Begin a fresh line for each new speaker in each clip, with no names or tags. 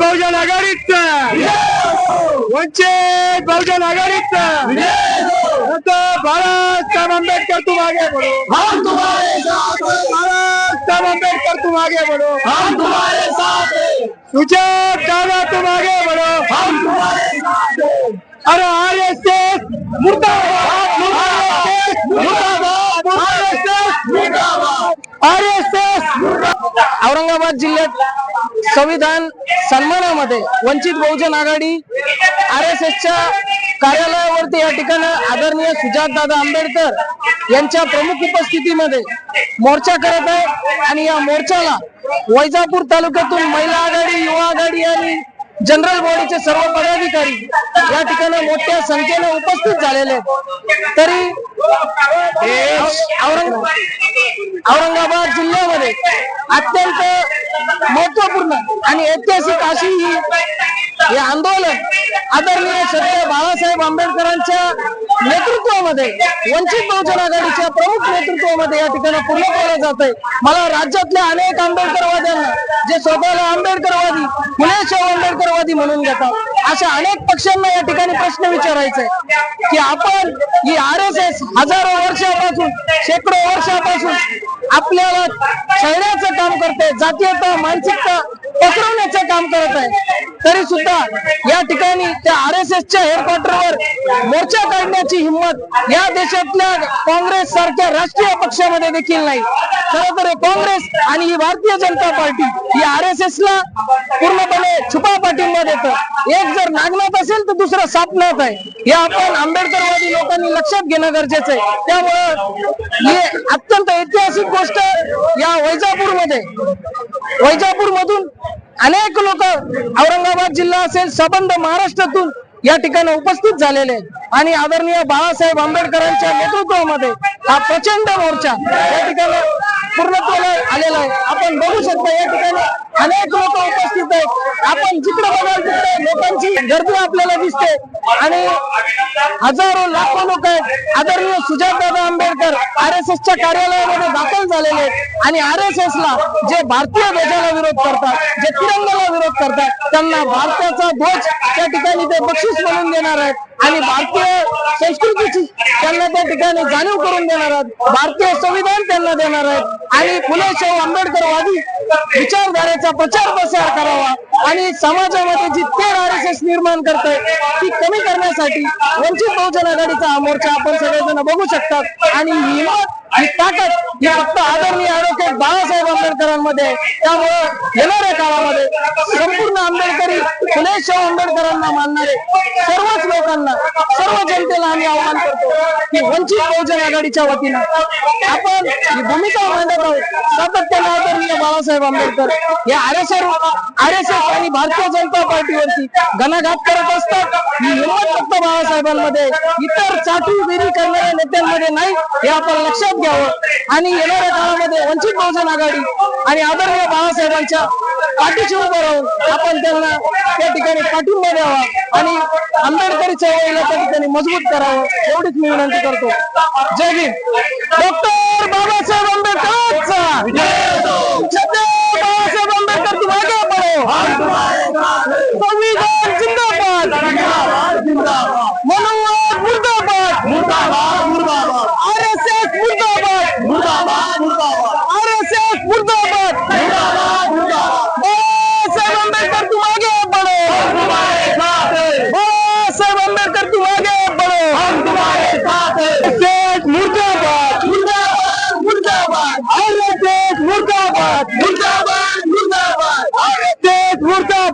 बहुजन आघाडीच वंचित बहुजन आघाडीच बाळासाहेब आंबेडकर तुम आगे बढ़ो
हम तुम्हारे साथ हैं
बाळासाहेब आंबेडकर तुम आगे बढ़ो
हम
दादा तुम आगे बढ़ो अरे R S S R S S
मुर्दाबाद.
आर एस एस औरंगाबाद जिल्ह्यात संविधान सन्मानामध्ये वंचित बहुजन आघाडी आर एस एसच्या कार्यालयावरती या ठिकाणी आदरणीय सुजातदादा आंबेडकर यांच्या प्रमुख उपस्थितीमध्ये मोर्चा करत आहे. आणि या मोर्चाला वैजापूर तालुक्यातून महिला आघाडी युवा आघाडी आणि जनरल बॉडीचे सर्व पदाधिकारी या ठिकाणी मोठ्या संख्येने उपस्थित झालेले आहेत. तरी औरंग- औरंगाबाद जिल्ह्यामध्ये अत्यंत महत्त्वपूर्ण आणि ऐतिहासिक अशी ही हे आंदोलन आदरणीय सध्या बाळासाहेब आंबेडकरांच्या नेतृत्वामध्ये वंचित बहुजन आघाडीच्या प्रमुख नेतृत्वामध्ये या ठिकाणी पूर्ण केलं जात आहे. मला राज्यातल्या अनेक आंबेडकरवाद्यांना जे स्वतःला आंबेडकरवादी पुणे आंबेडकरवादी म्हणून घेतात अशा अनेक पक्षांना या ठिकाणी प्रश्न विचारायचा आहे की आपण ही आर एस एस हजारो वर्षापासून शेकडो वर्षापासून आपल्याला शहराचं काम करते जातीयता मानसिकता पसरवण्याचं काम करत आहे. तरी सुद्धा या ठिकाणी त्या आर एस एसच्या हेडक्वार्टरवर मोर्चा काढण्याची हिंमत या देशातल्या काँग्रेस सारख्या राष्ट्रीय पक्षामध्ये देखील नाही. खरं तर काँग्रेस आणि ही भारतीय जनता पार्टी ही आर एस एस ला पूर्णपणे छुपा पाठिंबा देत. एक जर नागनाथ असेल तर दुसरं सापनाथ आहे. हे आपण आंबेडकरवादी लोकांनी लक्षात घेणं गरजेचं आहे. त्यामुळं हे अत्यंत ऐतिहासिक गोष्ट या वैजापूरमध्ये वैजापूर मधून अनेक लोक औरंगाबाद जिल्हा असेल संबंध महाराष्ट्रातून या ठिकाणी उपस्थित झालेले आहेत. आणि आदरणीय बाळासाहेब आंबेडकरांच्या नेतृत्वामध्ये हा प्रचंड मोर्चा या ठिकाणी पूर्णत्वाला आलेला आहे आपण बघू शकता या ठिकाणी अनेक लोक उपस्थित आहेत. आपण जिकडे बघाल तिकडे लोकांची गर्दी आपल्याला दिसते. आणि हजारो लाखो लोक आहेत. आदरणीय सुजातदादा आंबेडकर आर एस एसच्या कार्यालयामध्ये दाखल झालेले आहेत. आणि आर एस एस ला जे भारतीय ध्वजाला विरोध करतात जे तिरंगाला विरोध करतात त्यांना भारताचा ध्वज त्या ठिकाणी ते बक्षीस म्हणून देणार आहेत. आणि भारतीय संस्कृतीची त्यांना त्या ठिकाणी जाणीव करून देणार आहेत. भारतीय संविधान त्यांना देणार आहेत. आणि फुले शाहू आंबेडकरवादी विचारधारेचा प्रचार प्रसार करावा. आणि समाजामध्ये जी तेर आर एस एस निर्माण करते ती कमी करण्यासाठी वंचित बहुजन आघाडीचा हा मोर्चा आपण सगळेजण बघू शकतात. आणि हिमत आणि ताकद ही फक्त आदरणीय ॲडव्होकेट बाळासाहेब आंबेडकरांमध्ये त्यामुळं येणाऱ्या काळामध्ये संपूर्ण आंबेडकरी फुलेशाह आंबेडकरांना मानणारे सर्वच लोकांना सर्व जनतेला आम्ही आवाहन करतो की वंचित बहुजन आघाडीच्या वतीनं आपण ही भूमिका मांडत आहोत सातत्याने आदरणीय बाळासाहेब आंबेडकर हे R S R S S आणि भारतीय जनता पार्टीवरती घणाघात करत असतात ही हिंमत फक्त बाळासाहेबांमध्ये आहे. इतर चाटू बेरी करणाऱ्या नेत्यांमध्ये नाही हे आपण लक्षात घ्यावं. आणि येणाऱ्या काळामध्ये वंचित बहुजन आघाडी आणि आदरणीय बाळासाहेबांच्या पाठीशी उभं राहून आपण त्यांना त्या ठिकाणी पाठिंबा द्यावा आणि आंबेडकरी चळवळीला त्या ठिकाणी मजबूत करावं एवढीच मी विनंती करतो. जय हिंद डॉक्टर बाबासाहेब आंबेडकर बाबासाहेब आंबेडकर तुम पडो बढ़ो संविधान जिंदाबाद मनोवाद मुर्दाबाद आर एस एस मुर्दाबाद आर एस एस मुर्दाबाद बाबासाहेब आंबेडकर तुम आगे बढ़ो बाबासाहेब आंबेडकर तुम आगे बढ़ो SSS मुर्दाबाद आर एस एस मुर्दाबाद आर एस एस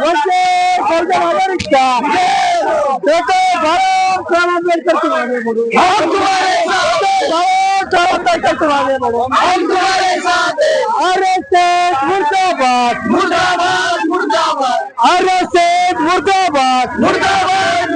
वंदे बहुजन आघाडीचा डॉक्टर बाळासाहेब आंबेडकर तुम आगे बढ़ो
हम तुम्हारे साथ हैं।
बाळासाहेब आंबेडकर तुम आगे बढ़ो
हम तुम्हारे साथ हैं।
आर एस एस मुर्दाबाद
मुर्दाबाद मुर्दाबाद
आर एस एस मुर्दाबाद
मुर्दाबाद